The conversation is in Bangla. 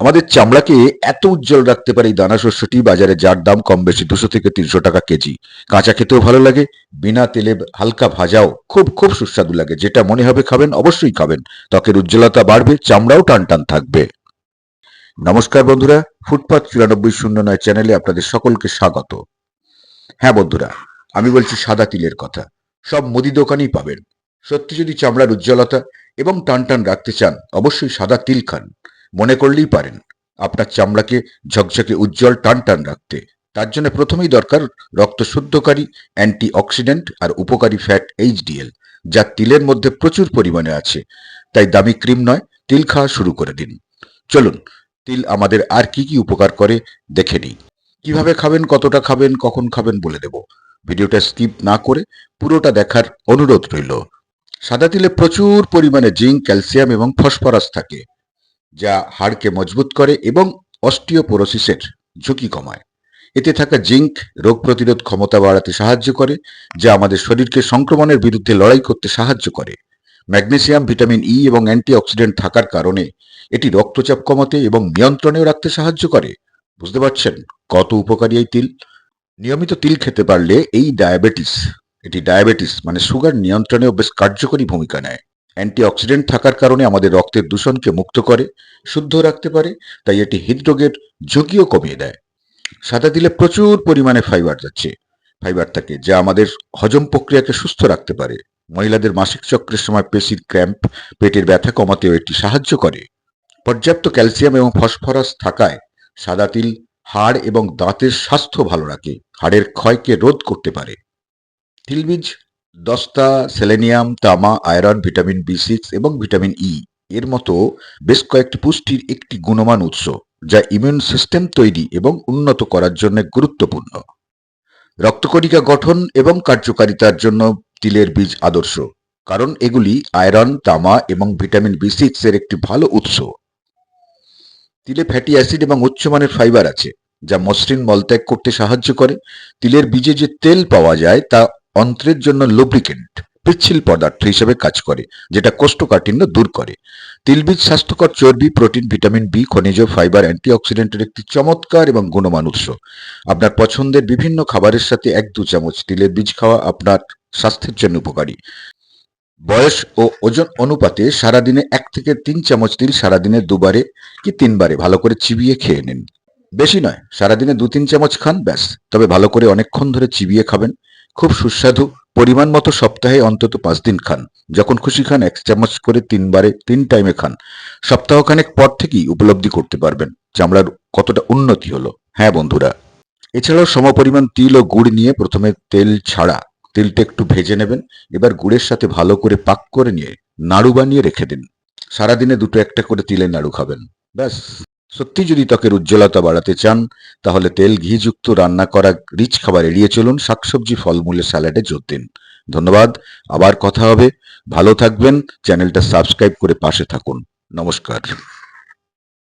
আমাদের চামড়াকে এত উজ্জ্বল রাখতে পারে এই দানা শস্যটি বাজারে যার দাম কম বেশি দুশো থেকে তিনশো টাকা কেজি। কাঁচা খেতেও ভালো লাগে, বিনা তেলে হালকা ভাজাও খুব খুব সুস্বাদু লাগে। যেটা মনে হবে খাবেন, অবশ্যই খাবেন। ত্বকের উজ্জ্বলতা বাড়বে, চামড়াও টান টান থাকবে। নমস্কার বন্ধুরা ফুটপাথ চুরানব্বই শূন্য নয় চ্যানেলে আপনাদের সকলকে স্বাগত। হ্যাঁ বন্ধুরা, আমি বলছি সাদা তিলের কথা। সব মুদি দোকানেই পাবেন। সত্যি যদি চামড়ার উজ্জ্বলতা এবং টান টান রাখতে চান, অবশ্যই সাদা তিল খান। মনে করলেই পারেন। আপনার চামড়াকে ঝকঝকে উজ্জ্বল টান টান রাখতে। তার জন্য প্রথমেই দরকার রক্ত শুদ্ধকারী অ্যান্টি অক্সিডেন্ট আর উপকারী ফ্যাট এইচডিএল যা তিলের মধ্যে প্রচুর পরিমাণে আছে। তাই দামি ক্রিম নয়, তিল খাওয়া শুরু করে দিন। চলুন, তিল আমাদের আর কি কি উপকার করে দেখে নিই। কীভাবে খাবেন, কতটা খাবেন, কখন খাবেন বলে দেব। ভিডিওটা স্কিপ না করে পুরোটা দেখার অনুরোধ রইল। সাদা তিলে প্রচুর পরিমাণে জিঙ্ক, ক্যালসিয়াম এবং ফসফরাস থাকে। যা হাড়কে মজবুত করে এবং অস্টিওপোরোসিসের ঝুঁকি কমায়। এতে থাকা জিঙ্ক রোগ প্রতিরোধ ক্ষমতা বাড়াতে সাহায্য করে, যা আমাদের শরীরকে সংক্রমণের বিরুদ্ধে লড়াই করতে সাহায্য করে। ম্যাগনেসিয়াম, ভিটামিন ই এবং অ্যান্টিঅক্সিডেন্ট থাকার কারণে এটি রক্তচাপ কমাতে এবং নিয়ন্ত্রণেও রাখতে সাহায্য করে। বুঝতে পারছেন কত উপকারী এই তিল? নিয়মিত তিল খেতে পারলে এই ডায়াবেটিস, এটি ডায়াবেটিস মানে সুগার নিয়ন্ত্রণেও বেশ কার্যকরী ভূমিকা নেয়। অ্যান্টিঅক্সিডেন্ট থাকার কারণে আমাদের রক্তের দূষণকে মুক্ত করে, শুদ্ধ রাখতে পারে, তাই এটি হৃদরোগের ঝুঁকিও কমিয়ে দেয়। সাদা দিলে প্রচুর পরিমাণে ফাইবার যাচ্ছে। ফাইবার থাকে যা আমাদের হজম প্রক্রিয়াকে সুস্থ রাখতে পারে। মহিলাদের মাসিক চক্রের সময় পেশির ক্র্যাম্প, পেটের ব্যথা কমাতেও এটি সাহায্য করে। পর্যাপ্ত ক্যালসিয়াম এবং ফসফরাস থাকায় সাদা তিল হাড় এবং দাঁতের স্বাস্থ্য ভালো রাখে। হাড়ের ক্ষয়কে রোধ করতে পারে। তিলবীজ দস্তা, সেলেনিয়াম, তামা, আয়রন, ভিটামিন বি সিক্স এবং ভিটামিন ই। এর মতো বেশ কয়েকটি পুষ্টির একটি গুণমান উৎস যা ইমিউন সিস্টেম তৈরি এবং উন্নত করার জন্য গুরুত্বপূর্ণ। রক্তকণিকা গঠন এবং কার্যকারিতার জন্য তিলের বীজ আদর্শ, কারণ এগুলি আয়রন, তামা এবং ভিটামিন বি সিক্স এর একটি ভালো উৎস। তিলে ফ্যাটি অ্যাসিড এবং উচ্চমানের ফাইবার আছে, যা মসৃণ মলত্যাগ করতে সাহায্য করে। তিলের বীজে যে তেল পাওয়া যায় তা অন্ত্রের জন্য লুব্রিকেন্ট পিচ্ছিল পদার্থ হিসেবে কাজ করে, যেটা কোষ্ঠকাঠিন্য দূর করে। তিলবীজ স্বাস্থ্যকর চর্বি, প্রোটিন, ভিটামিন বি খনিজ, ফাইবার, অ্যান্টিঅক্সিডেন্টের একটি চমৎকার এবং গুণমান উৎস। আপনার পছন্দের বিভিন্ন খাবারের সাথে এক দু চামচ তিলের বীজ খাওয়া আপনার স্বাস্থ্যের জন্য উপকারী। বয়স ও ওজন অনুপাতে সারাদিনে এক থেকে তিন চামচ তিল সারাদিনে দুবারে কি তিনবারে, ভালো করে চিবিয়ে খেয়ে নিন। বেশি নয়, সারাদিনে দু তিন চামচ খান, ব্যাস। তবে ভালো করে অনেকক্ষণ ধরে চিবিয়ে খাবেন। খুব সুস্বাদু। পরিমাণ মতো সপ্তাহে অন্তত পাঁচ দিন খান। যখন খুশি খান, এক চামচ করে তিনবারে তিন টাইমে খান। সপ্তাহখানেক পর থেকেই উপলব্ধি করতে পারবেন চামড়ার কতটা উন্নতি হলো। হ্যাঁ বন্ধুরা, এছাড়াও সমপরিমাণ তিল ও গুড় নিয়ে প্রথমে তেল ছাড়া, তিলটা একটু ভেজে নেবেন। এবার গুড়ের সাথে ভালো করে পাক করে নিয়ে নাড়ু বানিয়ে রেখে দিন। সারাদিনে দুটো একটা করে তিলের নাড়ু খাবেন। ব্যাস। সত্যি যদি ত্বকের উজ্জ্বলতা বাড়াতে চান, তাহলে তেল ঘিযুক্ত রান্না করা রিচ খাবার এড়িয়ে চলুন শাকসবজি, ফলমূলের স্যালাডে জোর দিন। ধন্যবাদ, আবার কথা হবে। ভালো থাকবেন, চ্যানেলটা সাবস্ক্রাইব করে পাশে থাকুন। নমস্কার।